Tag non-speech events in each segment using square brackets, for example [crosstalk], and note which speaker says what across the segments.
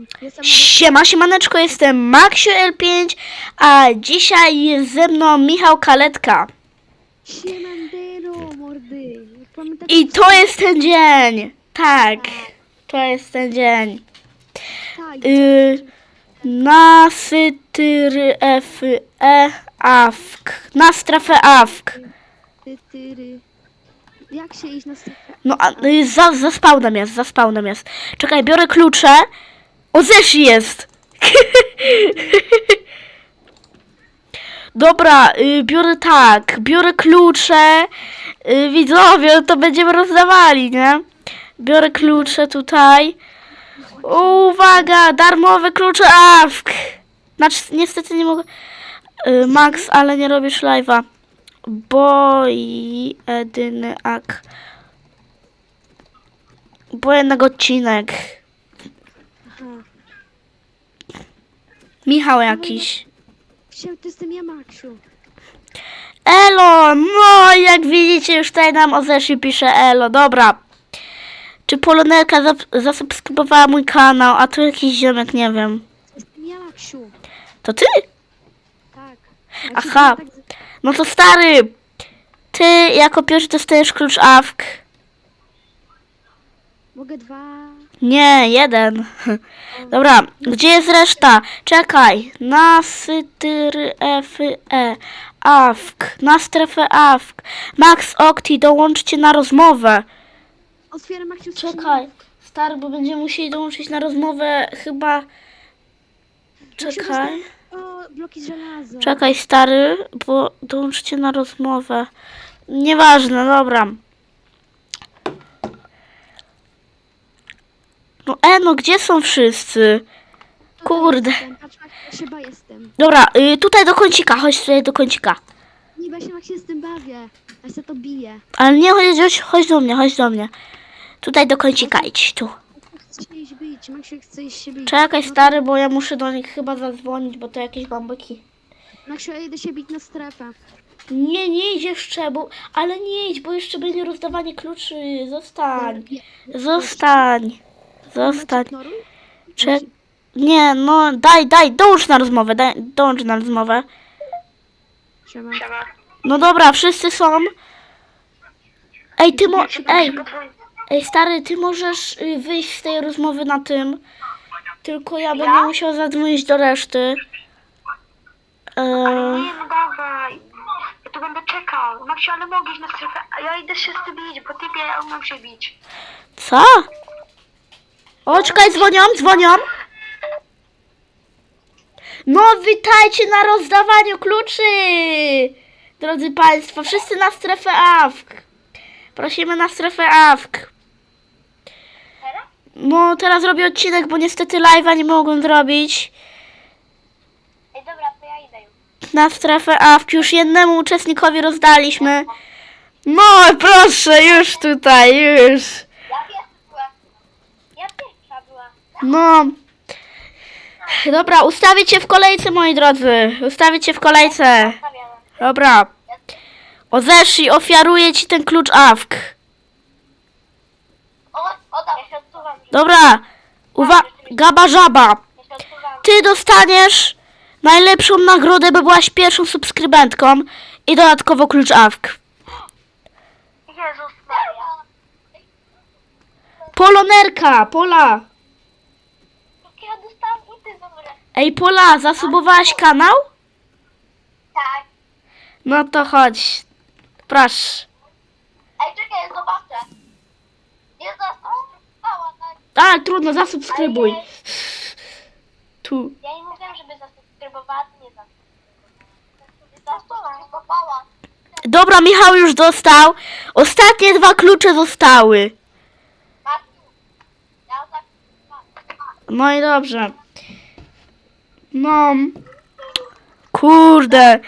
Speaker 1: jestem. Jestem
Speaker 2: Siema, siemaneczko, jestem Maxiu L5, a dzisiaj jest ze mną Michał Kaletka.
Speaker 1: Siemandero, mordy. Pamiętacie,
Speaker 2: I to jest ten dzień. Tak, to jest ten dzień.
Speaker 1: Tak,
Speaker 2: Y, na sytyry F E awk. Na strefę awk.
Speaker 1: ty, tyry. Jak się iść na strefę?
Speaker 2: No, a, y, za, za spawnem jest, za spawnem jest. Czekaj, biorę klucze. O, Zeshi jest. Dobra, y, biorę tak, biorę klucze. Y, widzowie, to będziemy rozdawali, nie? Biorę klucze tutaj. Uwaga, darmowe klucze AFK. Znaczy, niestety nie mogę. Y, Max, ale nie robisz live'a. Boi jedyny ak. Bo jednak odcinek. Michał jakiś.
Speaker 1: Wsiadł, to jestem ja, Maksiu.
Speaker 2: Elo, no jak widzicie już tutaj nam o Zeshi pisze Elo, dobra. Czy Polonelka zasubskrybowała mój kanał, a tu jakiś ziomek, nie wiem.
Speaker 1: Jestem ja, Maksiu.
Speaker 2: To ty?
Speaker 1: Tak.
Speaker 2: Aha.
Speaker 1: Tak,
Speaker 2: No to stary, ty jako pierwszy dostajesz klucz AFK.
Speaker 1: mogę dwa.
Speaker 2: Nie, jeden. [laughs] Dobra, gdzie jest reszta? Czekaj. Na sytyry F E. AFK. Na strefę AFK. Max Octi, dołączcie na rozmowę.
Speaker 1: Otwieram, skrzynię.
Speaker 2: Czekaj, stary, bo będziemy musieli dołączyć na rozmowę chyba... Czekaj.
Speaker 1: O, bloki z żelaza.
Speaker 2: Czekaj, stary, bo dołączcie na rozmowę. Nieważne, dobra. No e, no gdzie są wszyscy? Kurde.
Speaker 1: Jestem. Patrz, chyba jestem.
Speaker 2: Dobra, y, tutaj do kącika, chodź tutaj do kącika.
Speaker 1: Nie, bo ja się Maksiu z tym bawię. Ja się to biję.
Speaker 2: Ale nie, chodź, chodź, chodź do mnie, chodź do mnie. Tutaj do kącika, idź tu.
Speaker 1: Chcę się iść bić. Maksiu chce iść się bić.
Speaker 2: Czekaj,
Speaker 1: No
Speaker 2: stary, bo ja muszę do nich chyba zadzwonić, bo to jakieś bambyki.
Speaker 1: Maksiu, ja idę się bić na strefę.
Speaker 2: Nie, nie idź jeszcze, bo... Ale nie idź, bo jeszcze będzie rozdawanie kluczy. Zostań. Zostań. Zostań. Czek... Nie, no daj, daj, dołącz na rozmowę, daj, dołącz na rozmowę.
Speaker 1: Siema.
Speaker 2: No dobra, wszyscy są. Ej, ty mo... Ej, ej, stary, ty możesz y, wyjść z tej rozmowy na tym. Tylko ja będę musiał zadzwonić do reszty. Eee,
Speaker 3: Nie, no dawaj. Ja tu będę czekał. Maksiu, ale mogę iść na strefę. A ja idę się z tym bić, bo typie ja umiem się bić.
Speaker 2: co? O, czekaj, dzwonią, dzwonią. No, witajcie na rozdawaniu kluczy! Drodzy Państwo, wszyscy na strefę AFK. Prosimy na strefę AFK. No, teraz robię odcinek, bo niestety live'a nie mogłem zrobić.
Speaker 3: Ej, dobra, to ja idę już.
Speaker 2: Na strefę AFK już jednemu uczestnikowi rozdaliśmy. No, proszę, już tutaj, już. No. Dobra, ustawię cię w kolejce, moi drodzy. Ustawię cię w kolejce. Dobra. Ozeshi, ofiaruję ci ten klucz
Speaker 3: odsuwam.
Speaker 2: Dobra. Uwa Gaba żaba. Ty dostaniesz najlepszą nagrodę, bo byłaś pierwszą subskrybentką i dodatkowo klucz
Speaker 3: Maria.
Speaker 2: Polonerka, Pola.
Speaker 3: Jak ja dostałam i ty dobre.
Speaker 2: Ej, Pola, zasubowałaś kanał?
Speaker 3: Tak.
Speaker 2: No to chodź. Proszę.
Speaker 3: Ej, czekaj, zobaczę. Nie zasubskrybowała, tak?
Speaker 2: Tak, trudno, zasubskrybuj. Tu.
Speaker 3: Ja jej mówiłam, żeby zasubskrybowała, to nie zasubskrybowała. Zasubskrybowała.
Speaker 2: Dobra, Michał już dostał. Ostatnie dwa klucze zostały.
Speaker 3: Ja.
Speaker 2: No i dobrze. No. Kurde.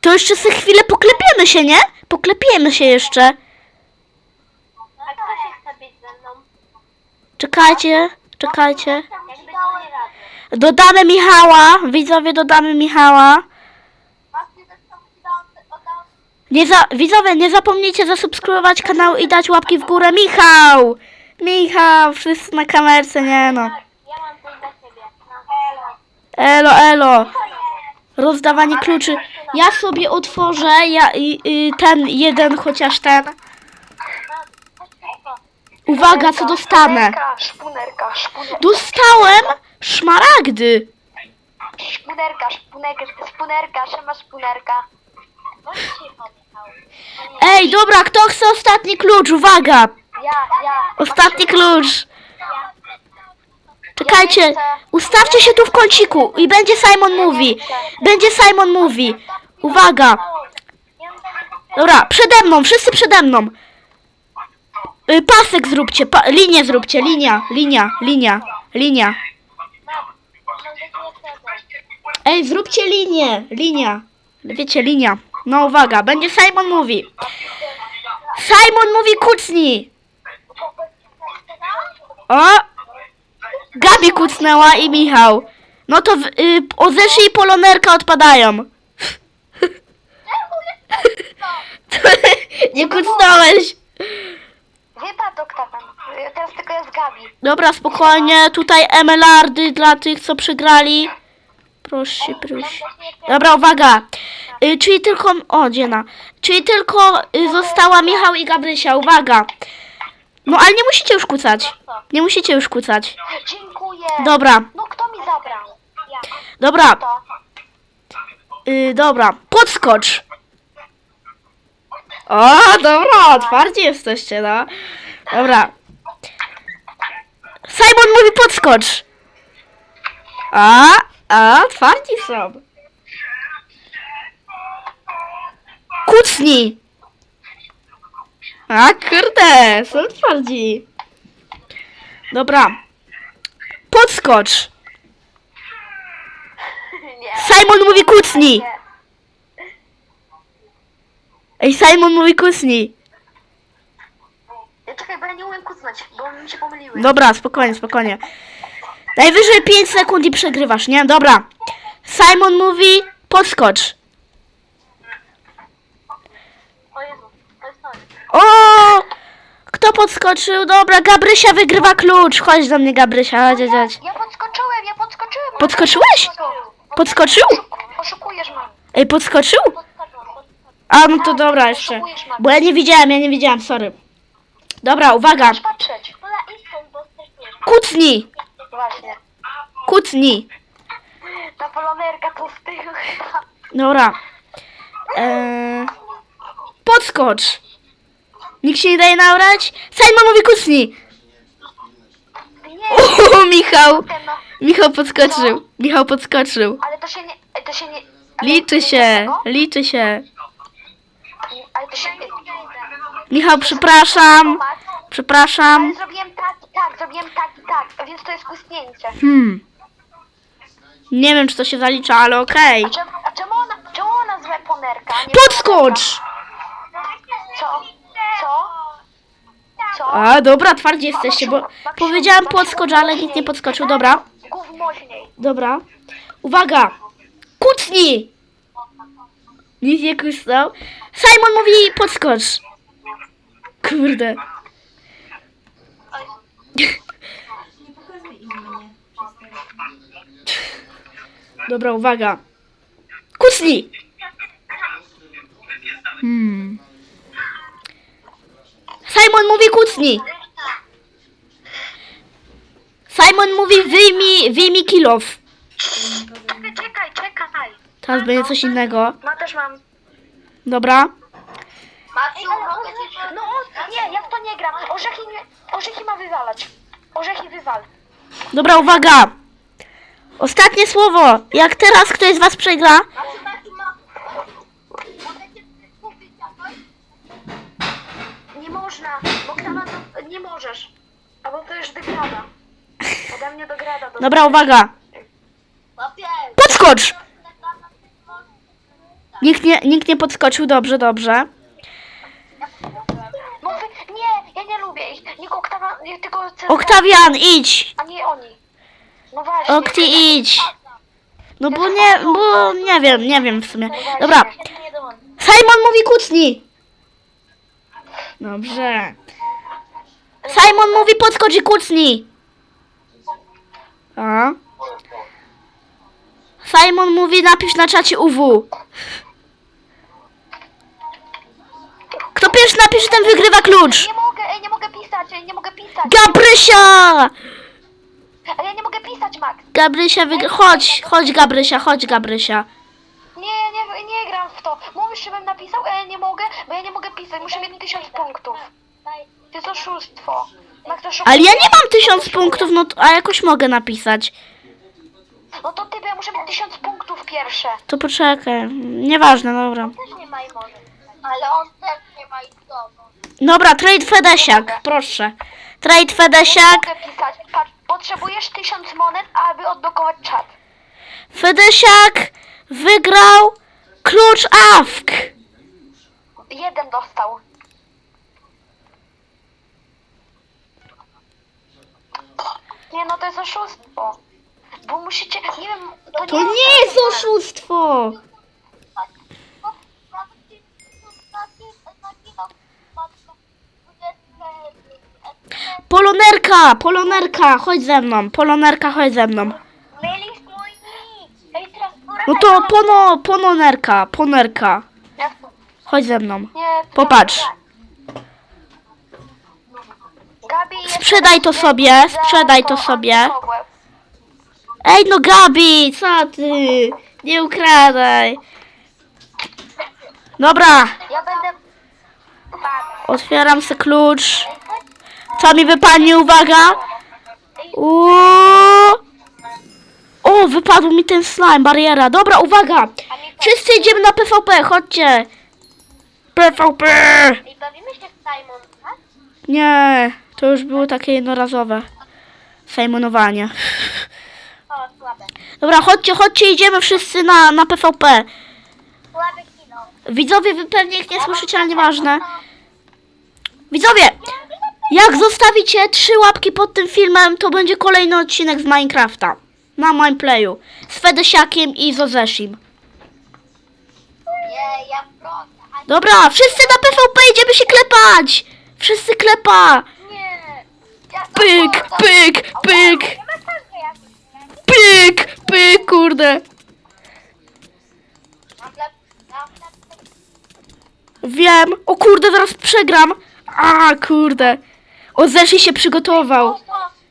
Speaker 2: To jeszcze sobie chwilę poklepiemy się, nie? Poklepiemy się jeszcze.
Speaker 3: A kto się chce być ze mną?
Speaker 2: Czekajcie, czekajcie.
Speaker 3: Jakby to nie rady.
Speaker 2: Dodamy Michała. Widzowie, dodamy Michała.
Speaker 3: Matki zresztą ci dałam, oddałam
Speaker 2: Nie za, widzowie, nie zapomnijcie zasubskrybować kanału i dać łapki w górę. Michał! Michał, wszyscy na kamerce, nie no.
Speaker 4: Ja mam coś dla ciebie. No, elo.
Speaker 2: Elo. Rozdawanie kluczy. Ja sobie otworzę ja, i, i ten jeden, chociaż ten. Uwaga, co dostanę.
Speaker 3: Szpunerka, szpunerka.
Speaker 2: Dostałem szmaragdy.
Speaker 3: Szpunerka, szpunerka, szpunerka, szema szpunerka.
Speaker 4: Cicho, Michał.
Speaker 2: Ej, dobra, kto chce ostatni klucz? Uwaga.
Speaker 3: Ja, ja.
Speaker 2: Ostatni klucz. Czekajcie, ustawcie się tu w kąciku i będzie Simon Mówi. Będzie Simon Mówi. Uwaga. Dobra, przede mną, wszyscy przede mną. Y, pasek zróbcie, pa linię zróbcie, linia, linia, linia, linia. Ej, zróbcie linię, linia. Wiecie, linia. No uwaga, będzie Simon Mówi. Simon Mówi kucnij. O! Gabi kucnęła i Michał. No to w, y, Ozeszy i Polonerka odpadają. [laughs] Nie kucnąłeś.
Speaker 3: Wypadł oktawan. Teraz tylko jest Gabi.
Speaker 2: Dobra, spokojnie. Tutaj emelardy dla tych, co przegrali. Proszę, proszę. Dobra, uwaga. Y, czyli tylko... O, dziena. Czyli tylko y, została Michał i Gabrysia. Uwaga. No, ale nie musicie już kucać. Nie musicie już kucać.
Speaker 3: Dziękuję.
Speaker 2: Dobra,
Speaker 3: No kto mi zabrał?
Speaker 2: dobra,
Speaker 3: To.
Speaker 2: y, dobra. Podskocz. O, dobra, otwarci jesteście, no. Dobra. Simon mówi podskocz. A, a, otwarci są. Kucnij. A, kurde, są twardzi. Dobra. Podskocz.
Speaker 3: Nie.
Speaker 2: Simon mówi kucnij. Ej, Simon mówi kucnij.
Speaker 3: Ja Czekaj, bo ja nie umiem kucnąć, bo mi się pomyliły.
Speaker 2: Dobra, spokojnie, spokojnie. Najwyżej 5 sekund i przegrywasz, nie? Dobra. Simon mówi podskocz.
Speaker 4: O Jezu, to jest to.
Speaker 2: O! Kto podskoczył? Dobra, Gabrysia wygrywa klucz. Chodź do mnie, Gabrysia. Chodź, chodź, chodź.
Speaker 3: Ja podskoczyłem, ja podskoczyłem.
Speaker 2: Podskoczyłeś? Podskoczył?
Speaker 3: Oszukujesz mam.
Speaker 2: Ej, podskoczył? A, no to dobra jeszcze. Bo ja nie widziałem, ja nie widziałem, sorry. Dobra, uwaga.
Speaker 3: Patrzeć.
Speaker 2: Kucnij.
Speaker 3: Właśnie.
Speaker 2: Kucnij.
Speaker 3: Ta polonerka to z tyłu.
Speaker 2: Dobra. Eee, podskocz. Nikt się nie daje nabrać? Simon mówi kucnij.
Speaker 3: Nie, [laughs]
Speaker 2: O, Michał.
Speaker 3: ten no.
Speaker 2: Michał podskoczył. Michał podskoczył.
Speaker 3: Ale to się nie... To się nie... ale
Speaker 2: Liczy się, liczy się.
Speaker 3: Ale to się nie...
Speaker 2: Michał, przepraszam. Przepraszam.
Speaker 3: Ale zrobiłem tak i tak, zrobiłem tak i tak, więc to jest kuśnięcie.
Speaker 2: Hmm. Nie wiem, czy to się zalicza, ale okej.
Speaker 3: A czemu, a czemu ona, czemu ona złe ponerka? nie
Speaker 2: Podskocz! A, dobra, twardzi jesteście, bo powiedziałem podskocz, ale nikt nie podskoczył. Dobra, dobra. Uwaga! Kucnij! Nic nie kusnął. Simon mówi podskocz. Kurde. Dobra, uwaga. Kucnij! Hmm. Simon mówi kucnij. Simon mówi wyjmij, wyjmij kilof.
Speaker 3: Czekaj, czekaj, czekaj.
Speaker 2: Teraz będzie coś innego.
Speaker 3: Ma też mam.
Speaker 2: Dobra.
Speaker 4: Ci
Speaker 3: No nie, ja w to nie gram. Orzechy, nie, orzechy ma wywalać. Orzechy wywal.
Speaker 2: Dobra, uwaga. Ostatnie słowo. Jak teraz ktoś z was przegra,
Speaker 4: Maciu, Maciu, ma... Mogę cię kupić jakoś?
Speaker 3: Nie można, bo ktawa to nie możesz. Albo to już degrada. Ode mnie do grada. Do...
Speaker 2: Dobra, uwaga. Podskocz! Nikt nie, nikt nie podskoczył, dobrze, dobrze.
Speaker 3: No wy, nie, ja nie lubię ich. Nikt oktawa, nie, tylko... Cezar,
Speaker 2: Oktawian, idź!
Speaker 3: A nie oni. No właśnie.
Speaker 2: Okti, idź! No bo nie, bo nie wiem, nie wiem w sumie. Dobra,
Speaker 4: nie dołączę.
Speaker 2: Simon mówi kucnij! Dobrze. Simon mówi podskocz i kucnij. A? Simon mówi napisz na czacie UW. Kto pierwszy napisze, ten wygrywa klucz.
Speaker 3: Nie mogę, ej, nie mogę pisać, ej, nie mogę pisać.
Speaker 2: Gabrysia!
Speaker 3: Ale ja nie mogę pisać, Max.
Speaker 2: Gabrysia wygrywa. Chodź, chodź Gabrysia, chodź Gabrysia.
Speaker 3: Nie, nie, nie gram w to. Mówisz, żebym napisał, ale ja nie mogę, bo ja nie mogę pisać. Muszę mieć tysiąc punktów. To jest oszustwo. Max,
Speaker 2: Ale ja nie mam tysiąc punktów, no to, a jakoś mogę napisać.
Speaker 3: No to ty, bo ja muszę mieć tysiąc punktów pierwsze.
Speaker 2: To poczekaj. Nieważne, dobra.
Speaker 4: Też nie ma i może. Ale on też nie ma i znowu.
Speaker 2: Dobra, trade Fedesiak, proszę. Trade Fedesiak.
Speaker 3: Mogę pisać. Patrz, potrzebujesz tysiąc monet, aby odblokować czat.
Speaker 2: Fedesiak wygrał klucz AFK.
Speaker 3: Jeden dostał. Nie no, to jest oszustwo. Bo musicie, nie wiem, to,
Speaker 2: To
Speaker 3: nie,
Speaker 2: nie jest oszustwo. Polonerka, polonerka, chodź ze mną. Polonerka, chodź ze mną.
Speaker 4: Mylisz mój nick. Ej, teraz
Speaker 2: No to pono, pononerka, ponerka.
Speaker 3: Nie,
Speaker 2: Chodź ze mną.
Speaker 3: nie,
Speaker 2: Popatrz.
Speaker 3: Gabi, jest-
Speaker 2: Sprzedaj to sobie, sprzedaj to sobie. Ej no Gabi, co ty? Nie ukradaj. Dobra,
Speaker 3: Ja będę...
Speaker 2: otwieram se klucz. Co mi wypadnie, uwaga. Uuu. O, wypadł mi ten slime, bariera. Dobra, uwaga. Wszyscy idziemy na PvP, chodźcie. PvP.
Speaker 4: I bawimy się Simon, tak?
Speaker 2: Nie, to już było takie jednorazowe. Sejmonowanie.
Speaker 4: O, słabe.
Speaker 2: Dobra, chodźcie, chodźcie, idziemy wszyscy na, na PvP.
Speaker 4: Słabe kino.
Speaker 2: Widzowie, wy pewnie ich nie słyszycie, ale nieważne. Widzowie, jak zostawicie trzy łapki pod tym filmem, to będzie kolejny odcinek z Minecrafta. Na Mineplayu. Z Fedesiakiem i Zozeszim.
Speaker 4: Nie, ja proszę. A
Speaker 2: Dobra, wszyscy na PvP idziemy się klepać! Wszyscy klepa!
Speaker 4: nie. Ja to
Speaker 2: Pyk, pyk, pyk,
Speaker 4: nie?
Speaker 2: pyk, pyk, kurde.
Speaker 4: Mam lep... Mam lep...
Speaker 2: Wiem, o kurde, zaraz przegram. A, kurde. O, Zeshi się przygotował.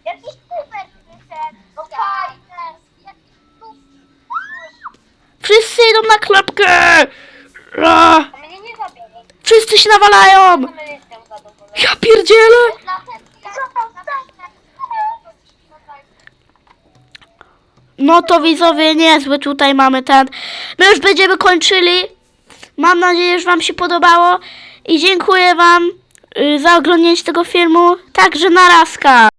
Speaker 4: Jakiś super wyszedł. No. Jakiś super.
Speaker 2: Na klapkę. A, wszyscy się nawalają. Ja pierdzielę. No to widzowie, niezły tutaj mamy ten. My już będziemy kończyli. Mam nadzieję, że wam się podobało. I dziękuję wam y, za oglądnięcie tego filmu. Także narazka.